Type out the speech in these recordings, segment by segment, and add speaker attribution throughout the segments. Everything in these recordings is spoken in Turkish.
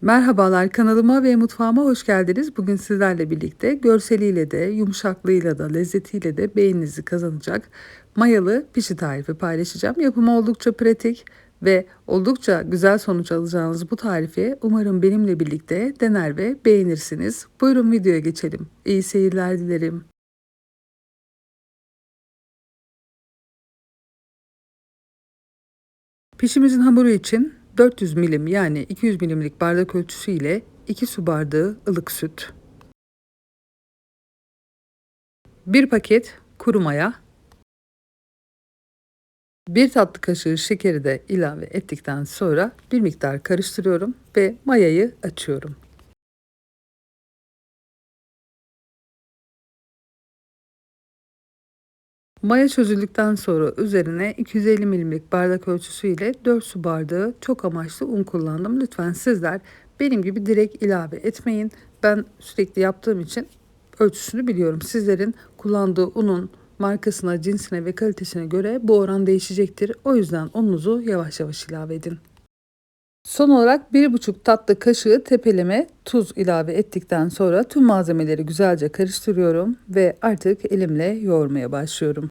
Speaker 1: Merhabalar kanalıma ve mutfağıma hoş geldiniz. Bugün sizlerle birlikte görseliyle de, yumuşaklığıyla da, lezzetiyle de beğeninizi kazanacak mayalı pişi tarifi paylaşacağım. Yapımı oldukça pratik ve oldukça güzel sonuç alacağınız bu tarifi umarım benimle birlikte dener ve beğenirsiniz. Buyurun videoya geçelim. İyi seyirler dilerim. Pişimizin hamuru için 400 milim yani 200 milimlik bardak ölçüsü ile 2 su bardağı ılık süt, 1 paket kuru maya, 1 tatlı kaşığı şekeri de ilave ettikten sonra bir miktar karıştırıyorum ve mayayı açıyorum. Maya çözüldükten sonra üzerine 250 milimlik bardak ölçüsü ile 4 su bardağı çok amaçlı un kullandım. Lütfen sizler benim gibi direkt ilave etmeyin. Ben sürekli yaptığım için ölçüsünü biliyorum. Sizlerin kullandığı unun markasına, cinsine ve kalitesine göre bu oran değişecektir. O yüzden ununuzu yavaş yavaş ilave edin. Son olarak 1,5 tatlı kaşığı tepeleme tuz ilave ettikten sonra tüm malzemeleri güzelce karıştırıyorum ve artık elimle yoğurmaya başlıyorum.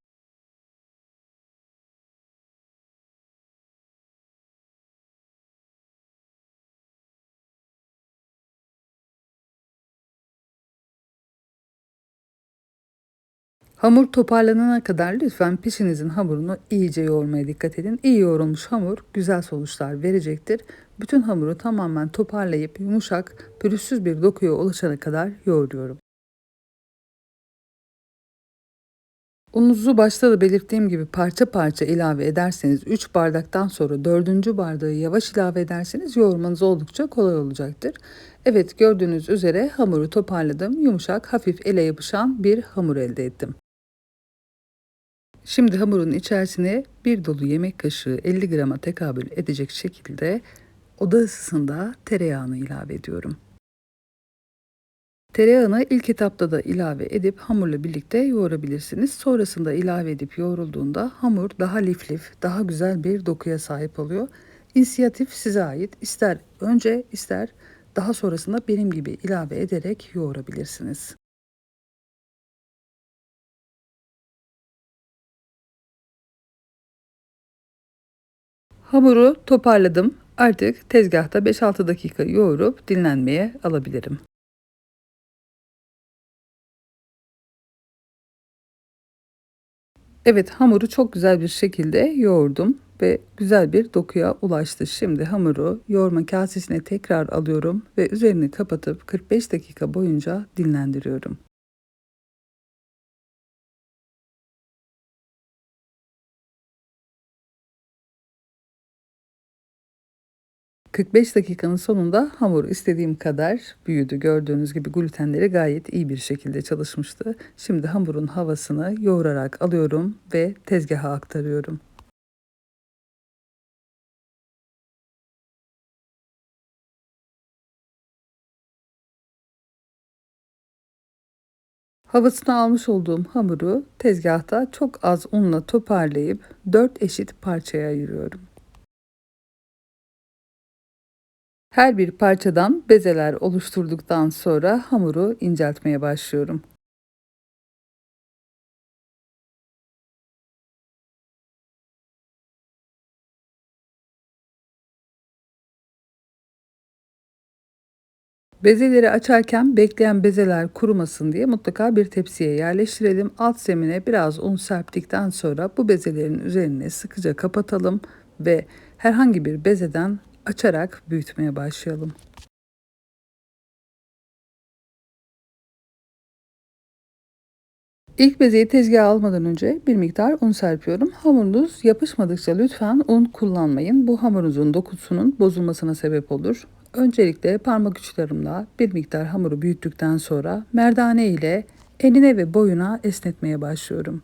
Speaker 1: Hamur toparlanana kadar lütfen pişinizin hamurunu iyice yoğurmaya dikkat edin. İyi yoğrulmuş hamur güzel sonuçlar verecektir. Bütün hamuru tamamen toparlayıp yumuşak, pürüzsüz bir dokuya ulaşana kadar yoğuruyorum. Ununuzu başta da belirttiğim gibi parça parça ilave ederseniz 3 bardaktan sonra 4. bardağı yavaş ilave ederseniz yoğurmanız oldukça kolay olacaktır. Evet gördüğünüz üzere hamuru toparladım. Yumuşak, hafif ele yapışan bir hamur elde ettim. Şimdi hamurun içerisine bir dolu yemek kaşığı 50 grama tekabül edecek şekilde oda ısısında tereyağını ilave ediyorum. Tereyağını ilk etapta da ilave edip hamurla birlikte yoğurabilirsiniz. Sonrasında ilave edip yoğrulduğunda hamur daha lif lif, daha güzel bir dokuya sahip oluyor. İnisiyatif size ait. İster önce ister daha sonrasında benim gibi ilave ederek yoğurabilirsiniz. Hamuru toparladım. Artık tezgahta 5-6 dakika yoğurup dinlenmeye alabilirim. Evet hamuru çok güzel bir şekilde yoğurdum ve güzel bir dokuya ulaştı. Şimdi hamuru yoğurma kasesine tekrar alıyorum ve üzerini kapatıp 45 dakika boyunca dinlendiriyorum. 45 dakikanın sonunda hamur istediğim kadar büyüdü. Gördüğünüz gibi glutenleri gayet iyi bir şekilde çalışmıştı. Şimdi hamurun havasını yoğurarak alıyorum ve tezgaha aktarıyorum. Havasını almış olduğum hamuru tezgahta çok az unla toparlayıp 4 eşit parçaya ayırıyorum. Her bir parçadan bezeler oluşturduktan sonra hamuru inceltmeye başlıyorum. Bezeleri açarken bekleyen bezeler kurumasın diye mutlaka bir tepsiye yerleştirelim. Alt zemine biraz un serptikten sonra bu bezelerin üzerine sıkıca kapatalım ve herhangi bir bezeden açarak büyütmeye başlayalım. İlk bezeyi tezgaha almadan önce bir miktar un serpiyorum. Hamurunuz yapışmadıkça lütfen un kullanmayın. Bu hamurunuzun dokusunun bozulmasına sebep olur. Öncelikle parmak uçlarımla bir miktar hamuru büyüttükten sonra merdane ile enine ve boyuna esnetmeye başlıyorum.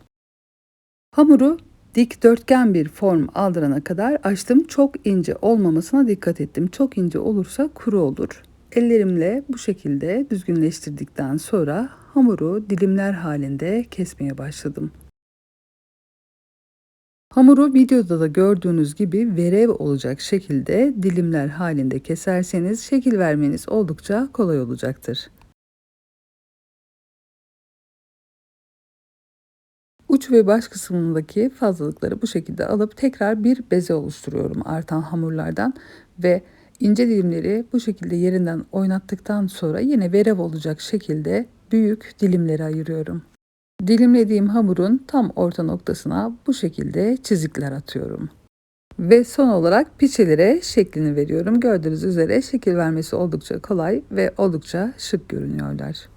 Speaker 1: Hamuru dikdörtgen bir form aldırana kadar açtım. Çok ince olmamasına dikkat ettim. Çok ince olursa kuru olur. Ellerimle bu şekilde düzgünleştirdikten sonra hamuru dilimler halinde kesmeye başladım. Hamuru videoda da gördüğünüz gibi verev olacak şekilde dilimler halinde keserseniz şekil vermeniz oldukça kolay olacaktır. Uç ve baş kısmındaki fazlalıkları bu şekilde alıp tekrar bir beze oluşturuyorum artan hamurlardan ve ince dilimleri bu şekilde yerinden oynattıktan sonra yine verev olacak şekilde büyük dilimlere ayırıyorum. Dilimlediğim hamurun tam orta noktasına bu şekilde çizikler atıyorum. Ve son olarak piçelere şeklini veriyorum. Gördüğünüz üzere şekil vermesi oldukça kolay ve oldukça şık görünüyorlar.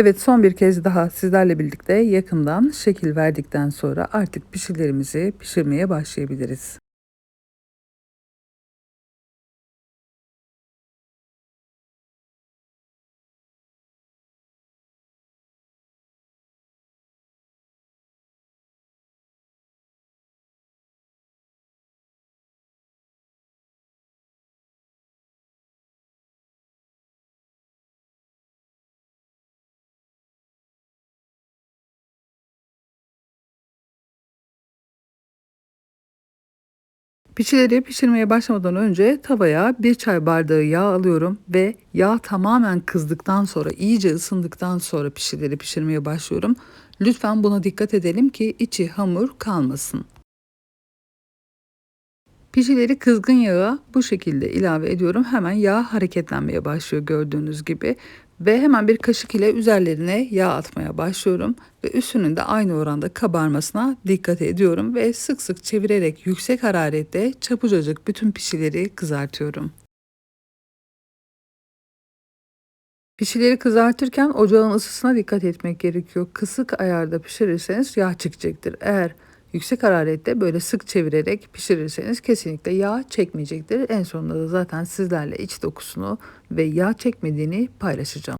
Speaker 1: Evet son bir kez daha sizlerle birlikte yakından şekil verdikten sonra artık pişilerimizi pişirmeye başlayabiliriz. Pişileri pişirmeye başlamadan önce tavaya bir çay bardağı yağ alıyorum ve yağ tamamen kızdıktan sonra iyice ısındıktan sonra pişileri pişirmeye başlıyorum. Lütfen buna dikkat edelim ki içi hamur kalmasın. Pişileri kızgın yağa bu şekilde ilave ediyorum. Hemen yağ hareketlenmeye başlıyor gördüğünüz gibi. Ve hemen bir kaşık ile üzerlerine yağ atmaya başlıyorum. Ve üstünün de aynı oranda kabarmasına dikkat ediyorum. Ve sık sık çevirerek yüksek hararette çapucacık bütün pişileri kızartıyorum. Pişileri kızartırken ocağın ısısına dikkat etmek gerekiyor. Kısık ayarda pişirirseniz yağ çıkacaktır. Eğer Yüksek hararette böyle sık çevirerek pişirirseniz kesinlikle yağ çekmeyecektir. En sonunda da zaten sizlerle iç dokusunu ve yağ çekmediğini paylaşacağım.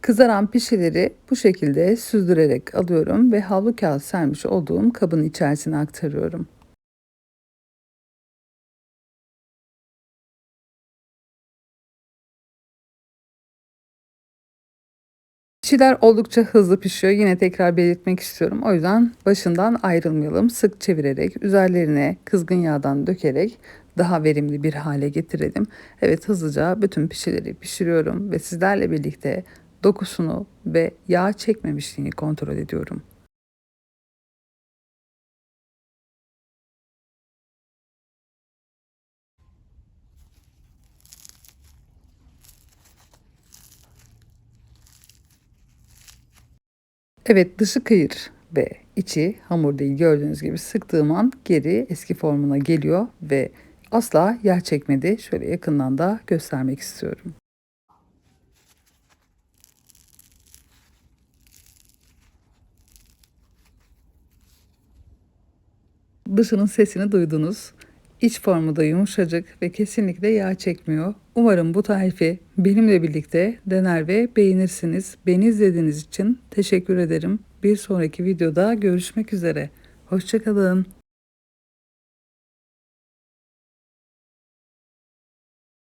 Speaker 1: Kızaran pişileri bu şekilde süzdürerek alıyorum ve havlu kağıt sermiş olduğum kabın içerisine aktarıyorum. Pişiler oldukça hızlı pişiyor. Yine tekrar belirtmek istiyorum. O yüzden başından ayrılmayalım. Sık çevirerek, üzerlerine kızgın yağdan dökerek daha verimli bir hale getirelim. Evet hızlıca bütün pişileri pişiriyorum ve sizlerle birlikte dokusunu ve yağ çekmemişliğini kontrol ediyorum. Evet dışı kıyır ve içi hamur değil gördüğünüz gibi sıktığım an geri eski formuna geliyor ve asla yağ çekmedi. Şöyle yakından da göstermek istiyorum. Dışının sesini duydunuz. İç formu da yumuşacık ve kesinlikle yağ çekmiyor. Umarım bu tarifi benimle birlikte dener ve beğenirsiniz. Beni izlediğiniz için teşekkür ederim. Bir sonraki videoda görüşmek üzere. Hoşçakalın.